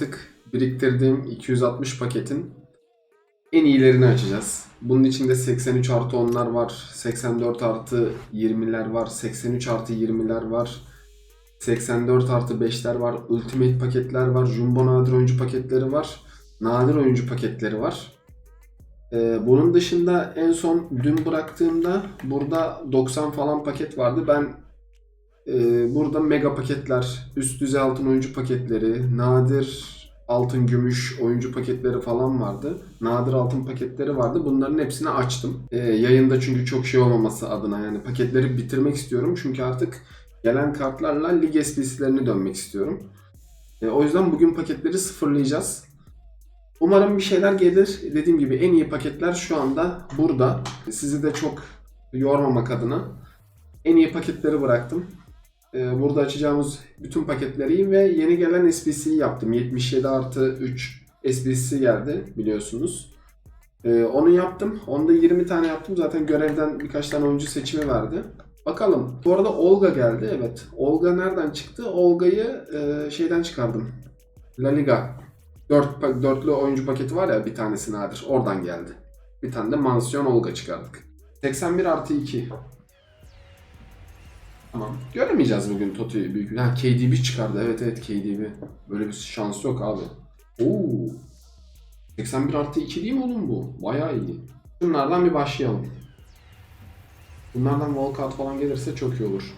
artık biriktirdiğim 260 paketin en iyilerini açacağız. Bunun içinde 83 artı 10'lar var, 84 artı 20'ler var, 83 artı 20'ler var, 84 artı 5'ler var, Ultimate paketler var, Jumbo nadir oyuncu paketleri var, nadir oyuncu paketleri var. Ee, bunun dışında en son dün bıraktığımda burada 90 falan paket vardı. Ben burada mega paketler, üst düzey altın oyuncu paketleri, nadir altın gümüş oyuncu paketleri falan vardı. Nadir altın paketleri vardı. Bunların hepsini açtım. Ee, yayında çünkü çok şey olmaması adına yani paketleri bitirmek istiyorum. Çünkü artık gelen kartlarla lig SPC'lerine dönmek istiyorum. Ee, o yüzden bugün paketleri sıfırlayacağız. Umarım bir şeyler gelir. Dediğim gibi en iyi paketler şu anda burada. Sizi de çok yormamak adına en iyi paketleri bıraktım. Ee, burada açacağımız bütün paketleri ve yeni gelen SBC'yi yaptım. 77 artı 3 SBC geldi biliyorsunuz. Ee, onu yaptım. Onda 20 tane yaptım. Zaten görevden birkaç tane oyuncu seçimi verdi. Bakalım. Bu arada Olga geldi. Evet. Olga nereden çıktı? Olga'yı e, şeyden çıkardım. La Liga. Dört, dörtlü oyuncu paketi var ya bir tanesi nadir. Oradan geldi. Bir tane de mansiyon Olga çıkardık. 81 artı 2. Tamam. Göremeyeceğiz bugün Toti'yi büyük. Ha KDB çıkardı. Evet evet KDB. Böyle bir şans yok abi. Oo. 81 artı 2 değil mi oğlum bu? Bayağı iyi. Bunlardan bir başlayalım. Bunlardan walkout falan gelirse çok iyi olur.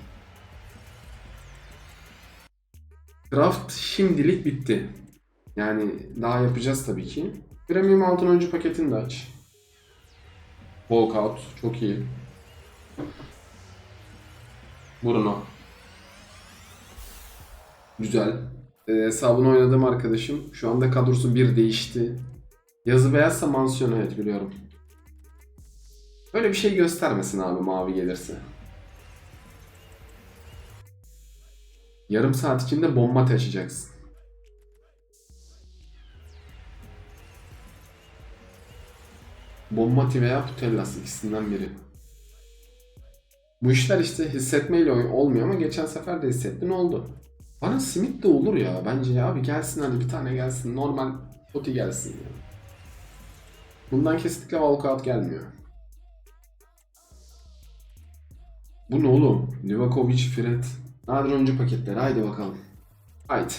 Draft şimdilik bitti. Yani daha yapacağız tabii ki. Premium altın oyuncu paketini de aç. Walkout çok iyi. Bruno. Güzel. Ee, hesabını oynadığım arkadaşım. Şu anda kadrosu bir değişti. Yazı beyazsa mansiyon evet biliyorum. Öyle bir şey göstermesin abi mavi gelirse. Yarım saat içinde bomba taşıyacaksın. Bombati veya Putellas ikisinden biri. Bu işler işte hissetmeyle olmuyor ama geçen sefer de hissettin oldu. Bana simit de olur ya bence ya abi gelsin hadi bir tane gelsin normal Totti gelsin ya. Bundan kesinlikle walkout gelmiyor. Bu ne oğlum? Livakovic, Fred. Nadir oyuncu paketleri haydi bakalım. Haydi.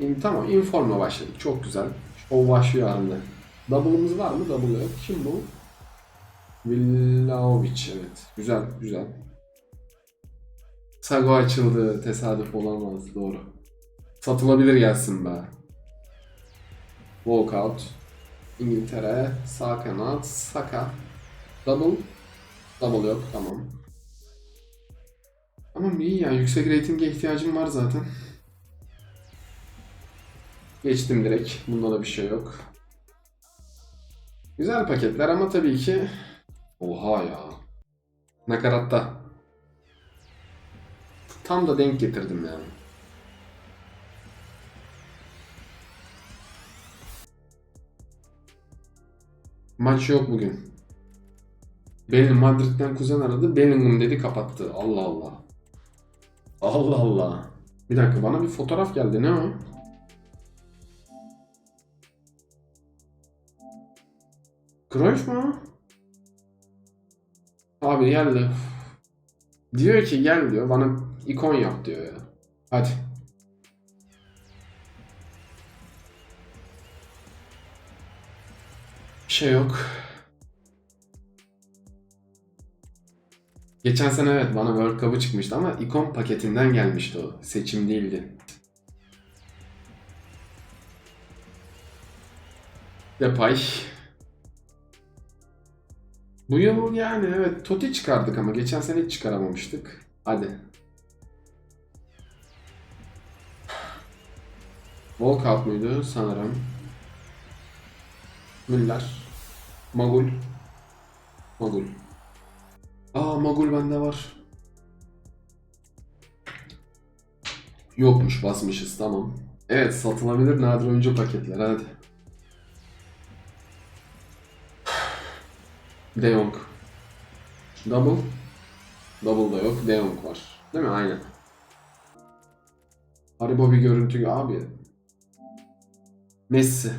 İn, tamam informla başladık çok güzel. Show başlıyor anda. Double'ımız var mı? Double yok. Kim bu? Vlahovic evet. Güzel güzel. Sago açıldı. Tesadüf olamaz. Doğru. Satılabilir gelsin be. Walkout. İngiltere. Sağ kanat. Saka. Double. Double yok. Tamam. Tamam iyi ya. Yüksek ratinge ihtiyacım var zaten. Geçtim direkt. Bunda da bir şey yok. Güzel paketler ama tabii ki Oha ya. Nakaratta. Tam da denk getirdim yani. Maç yok bugün. Benim Madrid'den kuzen aradı. Bellingham dedi kapattı. Allah Allah. Allah Allah. Bir dakika bana bir fotoğraf geldi. Ne o? Cruyff mu? Abi geldi. Diyor ki gel diyor bana ikon yap diyor ya. Hadi. Bir şey yok. Geçen sene evet bana World Cup'ı çıkmıştı ama ikon paketinden gelmişti o. Seçim değildi. Depay. Bu yıl yani evet Totti çıkardık ama geçen sene hiç çıkaramamıştık. Hadi. Walkout muydu sanırım. Müller. Magul. Magul. Aa Magul bende var. Yokmuş basmışız tamam. Evet satılabilir nadir oyuncu paketler hadi. De Jong. Double. Double da yok. De Jong var. Değil mi? Aynen. Haribo bir görüntü abi. Messi.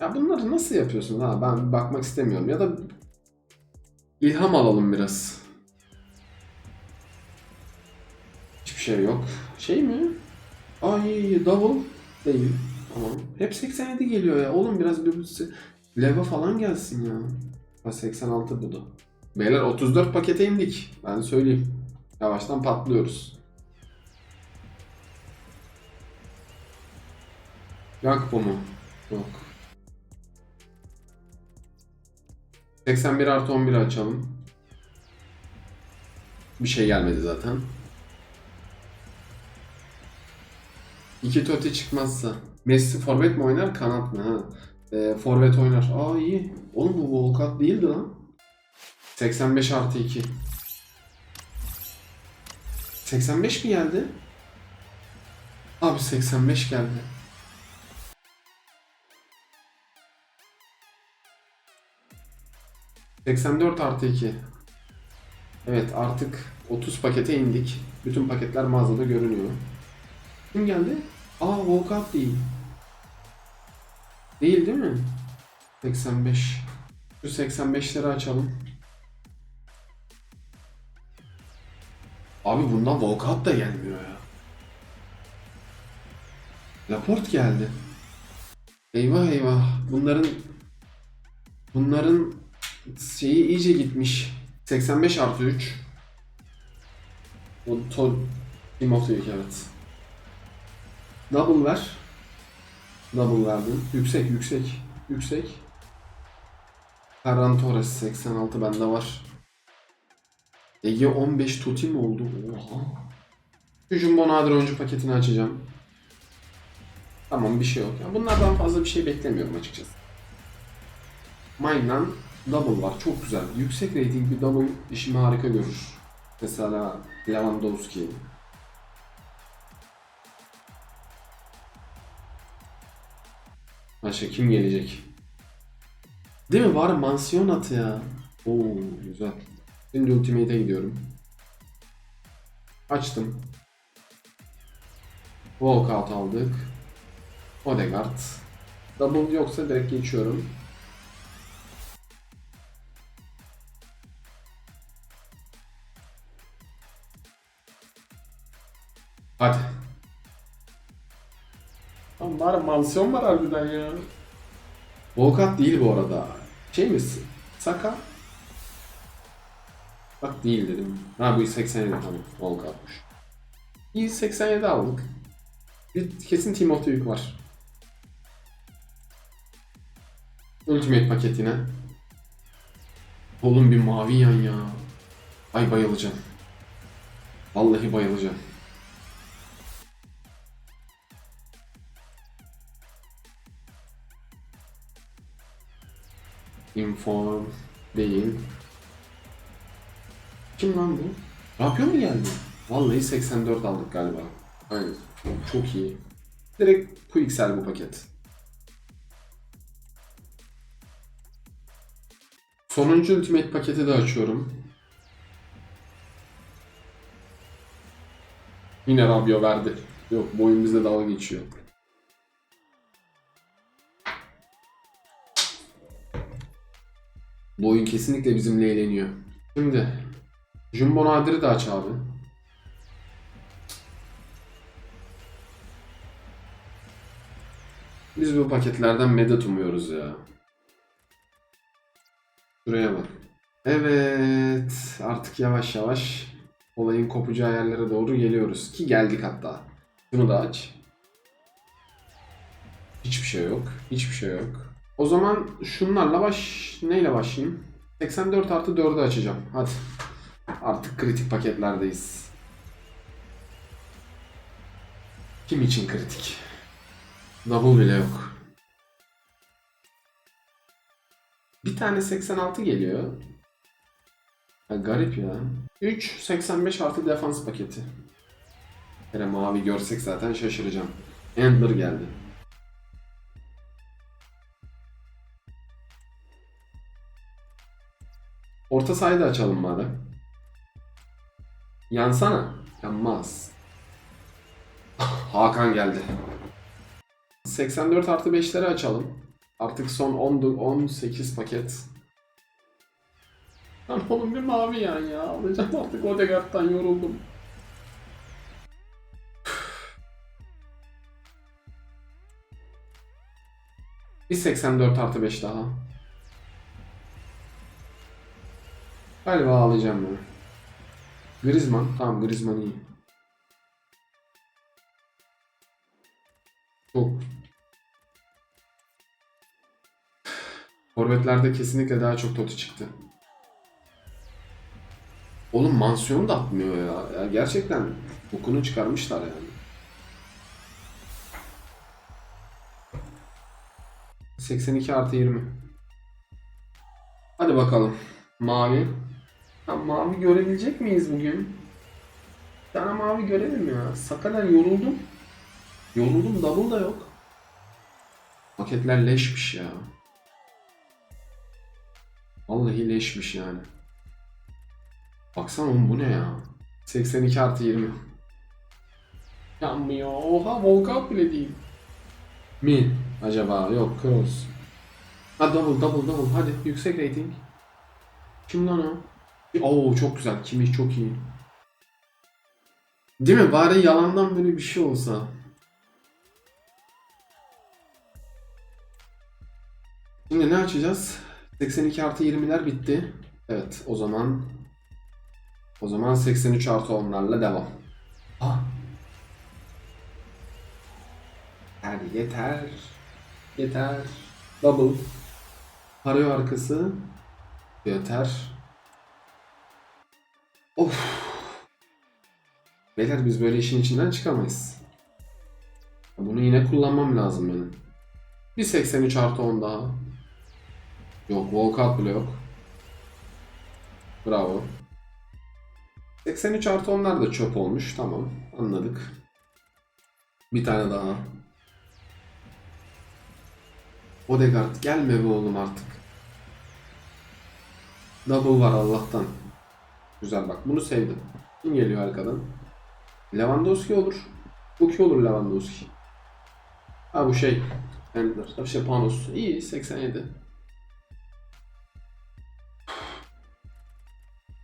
Ya bunları nasıl yapıyorsun ha? Ben bakmak istemiyorum. Ya da ilham alalım biraz. Hiçbir şey yok. Şey mi? Ay double değil. Tamam. Hep 87 geliyor ya. Oğlum biraz bir leve falan gelsin ya. Ha 86 bu da. Beyler 34 pakete indik. Ben söyleyeyim. Yavaştan patlıyoruz. Bu mu? Yok. 81 artı 11 açalım. Bir şey gelmedi zaten. İki toti çıkmazsa. Messi forvet mi oynar kanat mı? Ha. Ee, forvet oynar. Aa iyi. Oğlum bu Volkat değildi lan. 85 artı 2. 85 mi geldi? Abi 85 geldi. ...84 artı 2. Evet artık 30 pakete indik. Bütün paketler mağazada görünüyor. Kim geldi? Aa Volkat değil. Değil değil mi? 85. Şu 85'leri açalım. Abi bundan Volkat da gelmiyor ya. Laport geldi. Eyvah eyvah. Bunların bunların şeyi iyice gitmiş. 85 artı 3. O Tol Timothy evet. Double ver. Double verdim. Yüksek yüksek. Yüksek. Ferran Torres 86 bende var. Ege 15 tuti mi oldu? Oha. Şu Jumbo Nadir oyuncu paketini açacağım. Tamam bir şey yok. Ya bunlardan fazla bir şey beklemiyorum açıkçası. Mine'dan double var. Çok güzel. Yüksek rating bir double işimi harika görür. Mesela Lewandowski. Başka kim gelecek? Değil mi? Var mansiyon atı ya. Oo güzel. Şimdi Ultimate'e gidiyorum. Açtım. Walkout aldık. Odegaard. Double yoksa direkt geçiyorum. Var mansiyon var harbiden ya. Volkat değil bu arada. Şey misin? Saka? Bak değil dedim. Ha bu 87 tamam. Volkat'mış. İyi 87 aldık. Bir, kesin Timothy yük var. Ultimate paketine. Oğlum bir mavi yan ya. Ay bayılacağım. Vallahi bayılacağım. Inform değil. Kim lan bu? Rapio mu geldi? Vallahi 84 aldık galiba. Aynen. Çok iyi. Direkt Quixel bu paket. Sonuncu Ultimate paketi de açıyorum. Yine Rabio verdi. Yok bu oyun bize dalga geçiyor. Bu oyun kesinlikle bizimle eğleniyor. Şimdi Jumbo Nadir'i de aç abi. Biz bu paketlerden medet umuyoruz ya. Şuraya bak. Evet. Artık yavaş yavaş olayın kopacağı yerlere doğru geliyoruz. Ki geldik hatta. Şunu da aç. Hiçbir şey yok. Hiçbir şey yok. O zaman şunlarla baş... Neyle başlayayım? 84 artı 4'ü açacağım. Hadi. Artık kritik paketlerdeyiz. Kim için kritik? Double bile yok. Bir tane 86 geliyor. Ya garip ya. 3 85 artı defans paketi. Hele mavi görsek zaten şaşıracağım. Endler geldi. Orta sahayı da açalım madem. Yansana. Yanmaz. Hakan geldi. 84 artı 5'leri açalım. Artık son 10, 18 paket. Lan oğlum bir mavi yan ya. Alacağım artık Odegaard'dan yoruldum. Bir 84 artı 5 daha. Galiba alacağım bunu. Griezmann. Tamam Griezmann iyi. Çok. Forvetlerde kesinlikle daha çok Totti çıktı. Oğlum mansiyon da atmıyor ya. ya gerçekten bokunu çıkarmışlar yani. 82 artı 20. Hadi bakalım. Mavi. Ya mavi görebilecek miyiz bugün? Bir tane mavi görelim ya. Sakalar yoruldum. Yoruldum double da yok. Paketler leşmiş ya. Vallahi leşmiş yani. Baksana oğlum bu ne ya? 82 artı 20. Yanmıyor. Oha volkan bile değil. Mi? Acaba? Yok cross. Ha double double double. Hadi yüksek rating. Kim lan o? Oo çok güzel. Kimi çok iyi. Değil mi? Bari yalandan böyle bir şey olsa. Şimdi ne açacağız? 82 artı 20'ler bitti. Evet o zaman o zaman 83 artı 10'larla devam. Ah. Yeter yeter. Yeter. Double. Arıyor arkası. Yeter. Of. Beyler biz böyle işin içinden çıkamayız. Bunu yine kullanmam lazım benim. Bir 83 artı 10 daha. Yok walkout bile yok. Bravo. 83 artı 10'lar da çöp olmuş. Tamam anladık. Bir tane daha. Odegaard gelme be oğlum artık. Double var Allah'tan. Güzel bak bunu sevdim. Kim geliyor arkadan? Lewandowski olur. Bu ki olur Lewandowski. Ha bu şey. Handler. Ha şey Panos. İyi 87.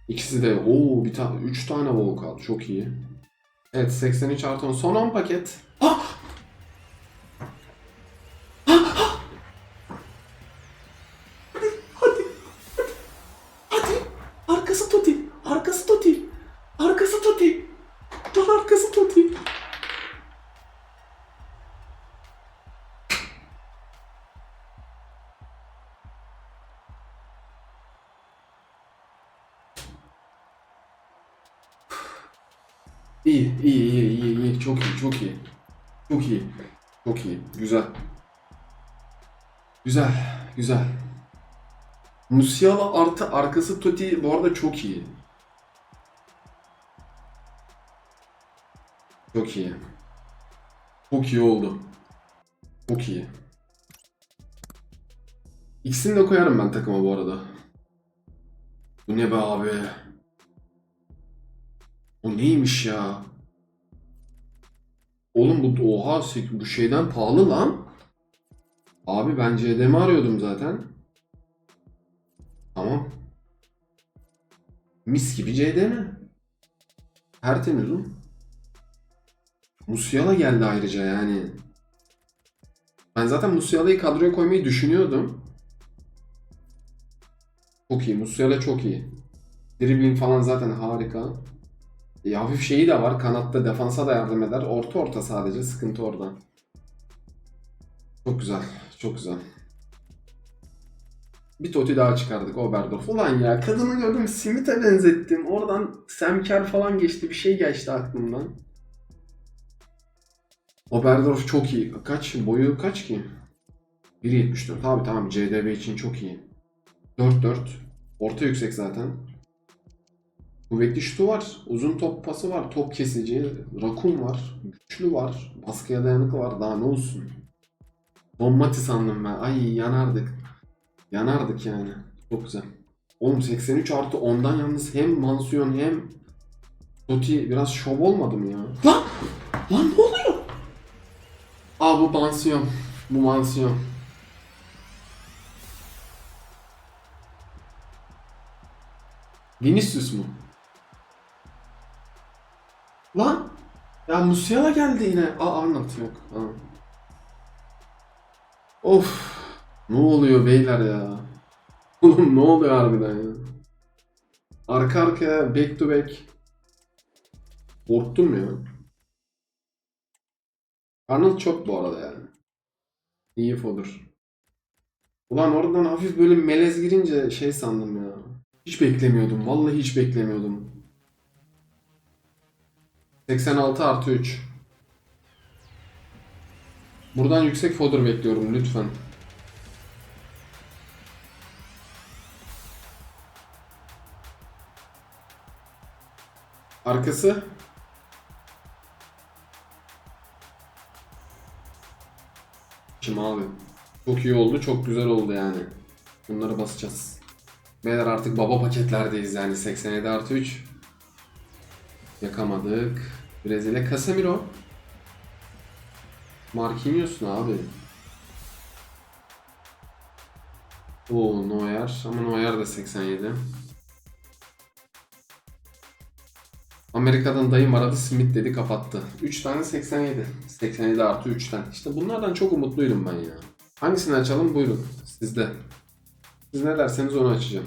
İkisi de o bir tane 3 tane volkan çok iyi. Evet 83 artı 10 son 10 paket. Çok iyi, çok iyi. Çok iyi. Güzel. Güzel, güzel. Musiala artı arkası Totti bu arada çok iyi. Çok iyi. Çok iyi oldu. Çok iyi. İkisini de koyarım ben takıma bu arada. Bu ne be abi? O neymiş ya? Oğlum bu oha bu şeyden pahalı lan. Abi ben CD'mi arıyordum zaten. Tamam. Mis gibi CD mi? Tertemiz oğlum. Musiala geldi ayrıca yani. Ben zaten Musiala'yı kadroya koymayı düşünüyordum. Çok iyi. Musiala çok iyi. Dribbling falan zaten harika. E, hafif şeyi de var. Kanatta defansa da yardım eder. Orta orta sadece. Sıkıntı orada. Çok güzel. Çok güzel. Bir Totti daha çıkardık. Oberdorf. Ulan ya kadını gördüm. Smith'e benzettim. Oradan Semker falan geçti. Bir şey geçti aklımdan. Oberdorf çok iyi. Kaç? Boyu kaç ki? 1.74. Abi tamam CDB için çok iyi. 4-4. Orta yüksek zaten. Kuvvetli şutu var. Uzun top pası var. Top kesici. Rakun var. Güçlü var. Baskıya dayanıklı var. Daha ne olsun. Bombati sandım ben. Ay yanardık. Yanardık yani. Çok güzel. Oğlum 83 artı 10'dan yalnız hem mansiyon hem Totti biraz şov olmadı mı ya? Lan! Lan ne oluyor? Aa bu mansiyon. Bu mansiyon. Vinicius mu? Lan! Ya Musiala geldi yine. Aa Arnold yok. Ha. Of! Ne oluyor beyler ya? Oğlum ne oluyor harbiden ya? Arka arkaya back to back. Korktum ya. Arnold çok bu arada yani. İyi fodder. Ulan oradan hafif böyle melez girince şey sandım ya. Hiç beklemiyordum. Vallahi hiç beklemiyordum. 86 artı 3. Buradan yüksek fodder bekliyorum lütfen. Arkası. Şimdi abi. Çok iyi oldu, çok güzel oldu yani. Bunları basacağız. Beyler artık baba paketlerdeyiz yani 87 artı 3. Yakamadık. Brezilya Casemiro. Marquinhos ne abi? Oo Neuer ama Neuer de 87. Amerika'dan dayım aradı Smith dedi kapattı. 3 tane 87. 87 artı 3'ten. İşte bunlardan çok umutluydum ben ya. Hangisini açalım buyurun sizde. Siz ne derseniz onu açacağım.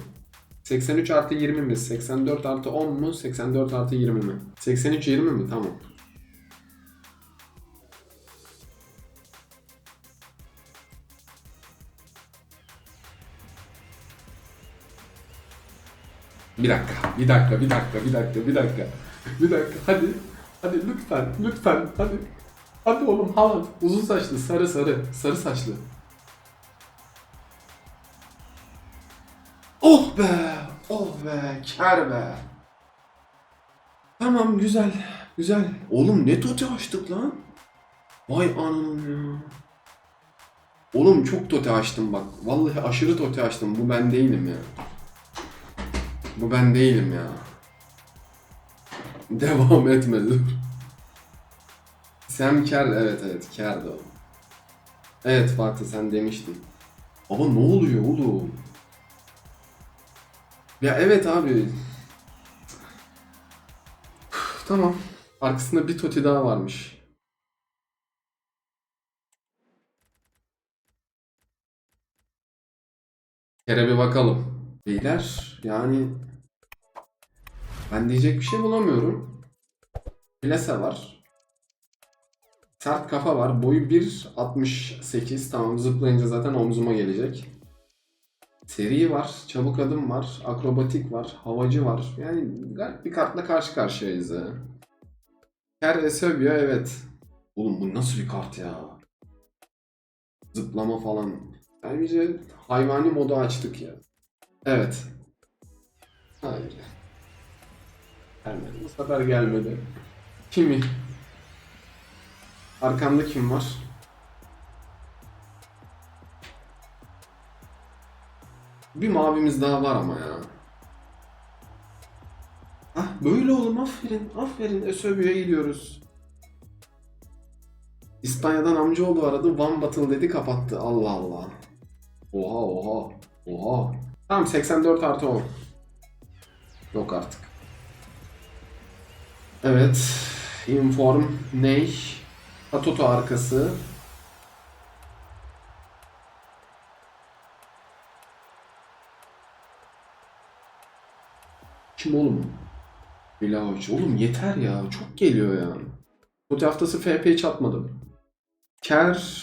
83 artı 20 mi? 84 artı 10 mu? 84 artı 20 mi? 83 20 mi? Tamam. Bir dakika, bir dakika, bir dakika, bir dakika, bir dakika. Bir dakika, hadi. Hadi lütfen, lütfen, hadi. Hadi oğlum Haaland. Uzun saçlı, sarı sarı, sarı saçlı. Oh be, oh be, kar be. Tamam, güzel, güzel. Oğlum ne tote açtık lan? Vay anam ya. Oğlum çok tote açtım bak. Vallahi aşırı tote açtım. Bu ben değilim ya. Bu ben değilim ya. Devam etme dur. Sam Kerr, evet evet Kerr'di o. Evet Fatih sen demiştin. Ama ne oluyor oğlum? Ya evet abi. Tamam. Arkasında bir toti daha varmış. Kere bir bakalım. Beyler yani ben diyecek bir şey bulamıyorum. Plase var. Sert kafa var. Boyu 1.68. Tamam zıplayınca zaten omzuma gelecek. Seri var. Çabuk adım var. Akrobatik var. Havacı var. Yani garip bir kartla karşı karşıyayız ya. Ker Eusebio evet. Oğlum bu nasıl bir kart ya? Zıplama falan. Yani iyice hayvani modu açtık ya. Evet. Hayır. Gelmedi. Bu sefer gelmedi. Kimi? Arkamda kim var? Bir mavimiz daha var ama ya. Hah böyle oğlum aferin. Aferin. Ösöbü'ye gidiyoruz. İspanya'dan amcaoğlu aradı. One Battle dedi kapattı. Allah Allah. Oha oha. Oha. Tamam 84 artı 10. Yok artık. Evet. Inform ney? Atoto arkası. Oğlum? Bilahoç. Oğlum yeter ya. Çok geliyor yani. Bu haftası FP hiç atmadım. Ker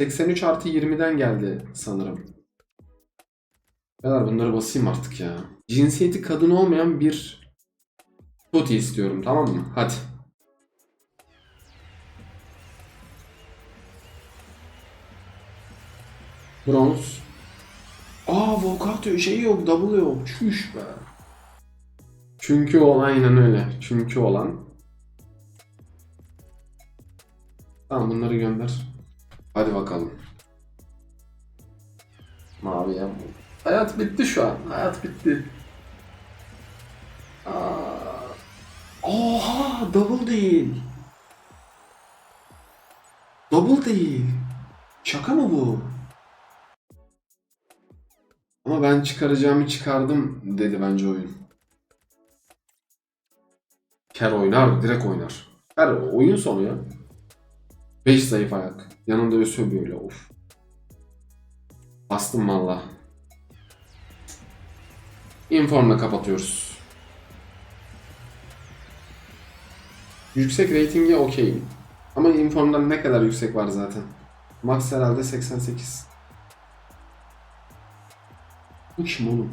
83 artı 20'den geldi sanırım. Beyler bunları basayım artık ya. Cinsiyeti kadın olmayan bir Toti istiyorum tamam mı? Hadi. Bronz. Aa Volkato şey yok, double yok. Çüş be. Çünkü olan aynen öyle. Çünkü olan. Tamam bunları gönder. Hadi bakalım. Mavi ya. Hayat bitti şu an. Hayat bitti. Aa. Oha double değil. Double değil. Şaka mı bu? Ama ben çıkaracağımı çıkardım dedi bence oyun. Ker oynar, direkt oynar. Her oyun sonu ya. 5 zayıf ayak. Yanında Ösö böyle of. Bastım valla. Inform'la kapatıyoruz. Yüksek ratinge okeyim. Ama Inform'dan ne kadar yüksek var zaten. Max herhalde 88. Bu kim oğlum?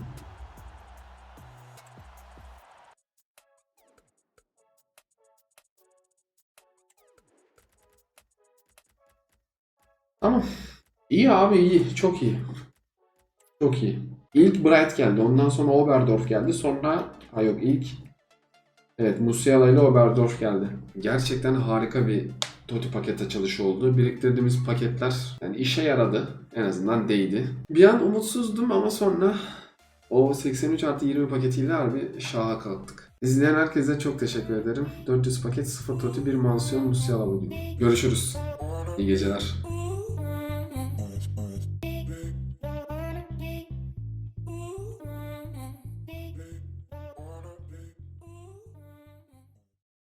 Tamam. İyi abi iyi. Çok iyi. Çok iyi. İlk Bright geldi. Ondan sonra Oberdorf geldi. Sonra ha yok ilk Evet Musiala ile Oberdorf geldi. Gerçekten harika bir Toti paket açılışı oldu. Biriktirdiğimiz paketler yani işe yaradı. En azından değdi. Bir an umutsuzdum ama sonra o 83 artı 20 paketiyle harbi şaha kalktık. İzleyen herkese çok teşekkür ederim. 400 paket 0 Toti 1 mansiyon Musiala bugün. Görüşürüz. İyi geceler.